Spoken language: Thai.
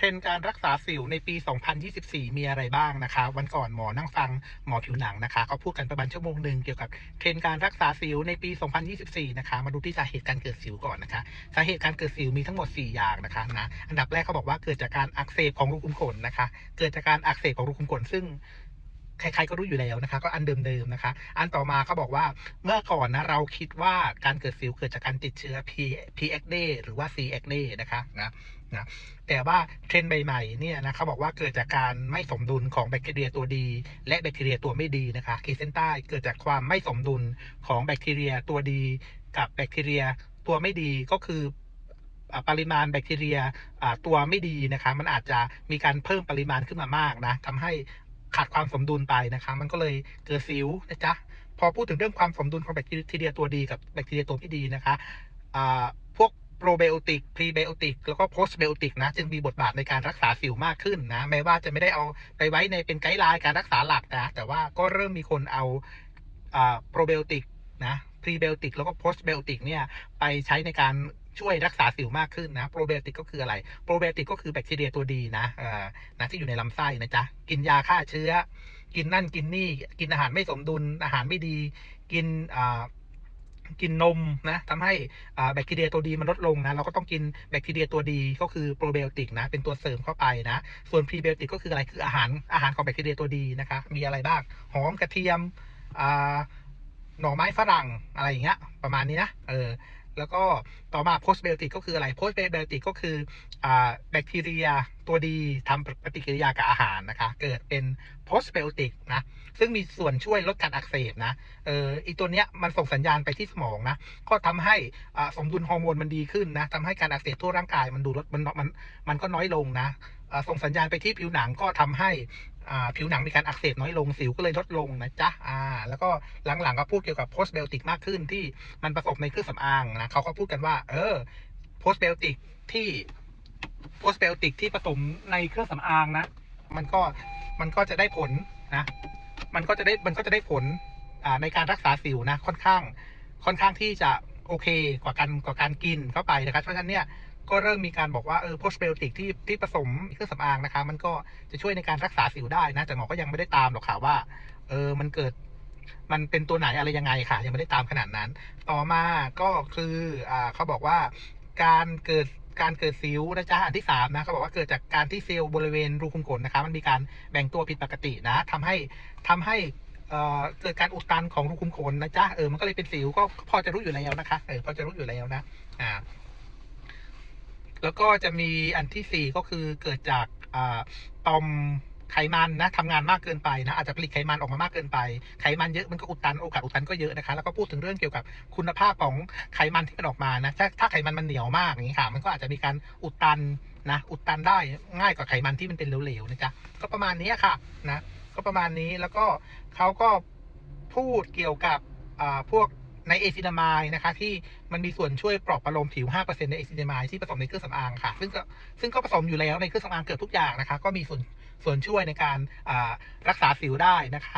เทรนด์การรักษาสิวในปี 2024 มีอะไรบ้างนะคะ วันก่อนหมอนั่งฟังหมอผิวหนังนะคะเขาพูดกันประมาณชั่วโมงหนึ่งเกี่ยวกับเทรนด์การรักษาสิวในปี 2024 นะคะ มาดูที่สาเหตุการเกิดสิวก่อนนะคะ สาเหตุการเกิดสิวมีทั้งหมด 4 อย่างนะคะนะ อันดับแรกเขาบอกว่าเกิดจากการอักเสบของรูขุมขนนะคะ เกิดจากการอักเสบของรูขุมขนซึ่ง ใครๆก็รู้อยู่แล้วนะคะ ก็อันเดิมๆนะคะ อันต่อมาเขาบอกว่าเมื่อก่อนนะเราคิดว่าการเกิดสิวเกิดจากการติดเชื้อ P P acne หรือว่า C acne นะคะนะนะแต่ว่าเทรนด์ใหม่ๆเนี่ยนะเขาบอกว่าเกิดจากการไม่สมดุลของแบคทีเรียตัวดี และแบคทีเรียตัวไม่ดีนะคะขีดเส้นใต้เกิดจากความไม่สมดุลของแบคทีเรียตัวดี กับแบคทีเรียตัวไม่ดีก็คือปริมาณแบคทีเรียตัวไม่ดีนะคะ มันอาจจะมีการเพิ่มปริมาณขึ้นมามากนะทำให้ ขาดความสมดุลไปนะคะ มันก็เลยเกิดสิวนะจ๊ะพอพูดถึงเรื่องความสมดุลของแบคทีเรียตัวดีกับแบคทีเรียตัวไม่ดีนะคะพวกโปรไบโอติกพรีไบโอติกแล้วก็โพสไบโอติกนะจึงมีบทบาทในการรักษาสิวมากขึ้นนะแม้ว่าจะไม่ได้เอาไปไว้ในเป็นไกด์ไลน์การรักษาหลักนะแต่ว่าก็เริ่มมีคนเอาอ่าโปรไบโอติกนะ พรีไบโอติกแล้วก็โพสไบโอติกเนี่ยไปใช้ในการช่วยรักษาสิวมากขึ้นนะโปรไบโอติกก็คืออะไรโปรไบโอติกก็คือแบคทีเรียตัวดีนะเอ่อนะที่อยู่ในลำไส้นะจ๊ะกินยาฆ่าเชื้อ กินนั่นกินนี่กินอาหารไม่สมดุลอาหารไม่ดีกินอ่ากินนมนะทำให้แบคทีเรียตัวดีมันลดลงนะเราก็ต้องกินแบคทีเรียตัวดีก็คือโปรไบโอติกนะเป็นตัวเสริมเข้าไปนะส่วนพรีไบโอติกก็คืออะไรคืออาหารอาหารของแบคทีเรียตัวดีนะคะมีอะไรบ้างหอมกระเทียมอ่า หน่อไม้ฝรั่งอะไรอย่างเงี้ยประมาณนี้นะเออแล้วก็ต่อมาโพส t ไบโอติกก็คืออะไรโพส t ไบโอติกก็คืออ่าแบคทีเรียตัวดีทำปฏิกิริยากับอาหารนะคะ เกิดเป็นโพส t ไบโอติกนะซึ่งมีส่วนช่วยลดการอักเสบนะเอออีตัวเนี้ยมันส่งสัญญาณไปที่สมองนะ ก็ทำให้อ่าสมดุลฮอร์โมนมันดีขึ้นนะทำให้การอักเสบทั่วร่างกายมันดูลดมันมันมันก็น้อยลงนะส่งสัญญาณไปที่ผิวหนังก็ทำให้ ผิวหนังมีการอักเสบน้อยลงสิวก็เลยลดลงนะจ๊ะอ่าแล้วก็หลังๆก็พูดเกี่ยวกับโพส t ไบโอติกมากขึ้นที่มันผสมในเครื่องสำอางนะเขาก็พูดกันว่า เออโพส t ไบโอติกที่โพส t ไบโอติกที่ผสมในเครื่องสำอางนะ มันก็มันก็จะได้ผลนะ มันก็จะได้มันก็จะได้ผลในการรักษาสิวนะค่อนข้างค่อนข้างที่จะโอเคกว่าการกว่าการกินเข้าไปนะครับเพราะฉะนั้นเนี่ย ก็เริ่มมีการบอกว่าเออโพสเบลติกที่ที่ผสมเครื่องสำอางนะคะ มันก็จะช่วยในการรักษาสิวได้นะแต่หมอก็ยังไม่ได้ตามหรอกค่ะว่า เออมันเกิดมันเป็นตัวไหนอะไรยังไงค่ะ ยังไม่ได้ตามขนาดนั้น ต่อมาก็คืออ่าเขาบอกว่าการเกิดการเกิดสิวนะจ๊ะอันที่สามนะเขาบอกว่าเกิดจากการที่เซลล์บริเวณรูขุมขนนะคะมันมีการแบ่งตัวผิดปกตินะทำให้ทำให้เอ่อเกิดการอุดตันของรูขุมขนนะจ๊ะเออมันก็เลยเป็นสิวก็พอจะรู้อยู่แล้วนะคะเออพอจะรู้อยู่แล้วนะอ่า แล้วก็จะมีอันที่สี่ก็คือเกิดจากต่อมไขมันนะทำงานมากเกินไปนะอาจจะผลิตไขมันออกมามากเกินไป ไขมันเยอะมันก็อุดตันโอกาสอุดตันก็เยอะนะคะ แล้วก็พูดถึงเรื่องเกี่ยวกับคุณภาพของไขมันที่มันออกมานะถ้าถ้าไขมันมันเหนียวมากอย่างนี้ค่ะ มันก็อาจจะมีการอุดตันนะอุดตันได้ง่ายกว่าไขมันที่มันเป็นเหลวๆนะจ๊ะก็ประมาณนี้ค่ะนะก็ประมาณนี้แล้วก็เขาก็พูดเกี่ยวกับพวก ในเอซินามายนะคะ ที่มันมีส่วนช่วยปลอบประโลมผิว 5%ในเอซินามายที่ผสมในเครื่องสำอางค่ะ ซึ่งก็ซึ่งก็ผสมอยู่แล้วในเครื่องสำอางเกือบทุกอย่างนะคะ ก็มีส่วนส่วนช่วยในการรักษาสิวได้นะคะ